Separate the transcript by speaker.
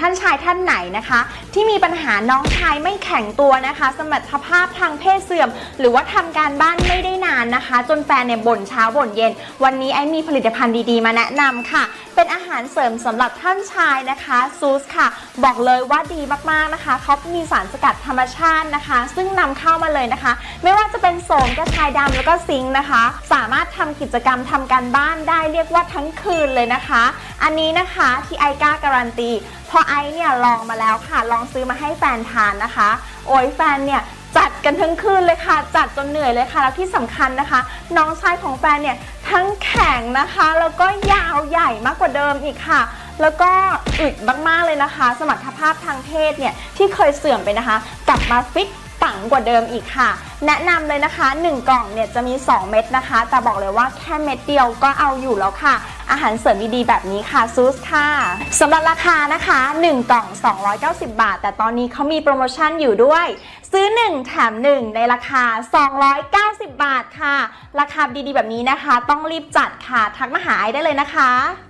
Speaker 1: ท่านชายท่านไหนนะคะ ที่มีปัญหาน้องชายไม่แข็งตัวนะคะ สมรรถภาพทางเพศเสื่อม หรือว่าทำการบ้านไม่ได้ นานนะคะ จนแฟนเนี่ยบ่นเช้าบ่นเย็น วันนี้ไอ้มีผลิตภัณฑ์ดีๆ มาแนะนำค่ะ เป็นอาหารเสริมสำหรับท่านชายนะคะซูสค่ะ บอกเลยว่าดีมากๆนะคะเขามีสารสกัดธรรมชาตินะคะ ซึ่งนำเข้ามาเลยนะคะ ไม่ว่าจะเป็นโสมกระชายดำแล้วก็ซิงค์นะคะ สามารถทำกิจกรรมทำการบ้านได้เรียกว่าทั้งคืนเลยนะคะ อันนี้นะคะที่ไอกล้าการันตีพอไอเนี่ยลองมาแล้วค่ะ ลองซื้อมาให้แฟนทานนะคะ โอ้ยแฟนเนี่ย จัดกันทั้งคืนเลยค่ะ จัดจนเหนื่อยเลยค่ะ แล้วที่สำคัญนะคะ น้องชายของแฟนเนี่ยทั้งแข็งนะคะ แล้วก็ยาวใหญ่มากกว่าเดิมอีกค่ะ แล้วก็อึดมากๆเลยนะคะ สมรรถภาพทางเพศเนี่ยที่เคยเสื่อมไปนะคะ กลับมาฟิตปังกว่าเดิมอีกค่ะ แนะนำเลยนะคะ 1 กล่องเนี่ยจะมี 2 เม็ดนะคะ แต่บอกเลยว่าแค่เม็ดเดียวก็เอาอยู่แล้วค่ะ อาหารเสริมดีๆแบบนี้ค่ะซูสค่ะสำหรับราคานะคะ 1 กล่อง 290 บาท แต่ตอนนี้เขามีโปรโมชั่นอยู่ด้วย ซื้อ 1 แถม 1 ในราคา 290 บาทค่ะ ราคาดีๆ แบบนี้นะคะ ต้องรีบจัดค่ะ ทักมาหาไอได้เลยนะคะ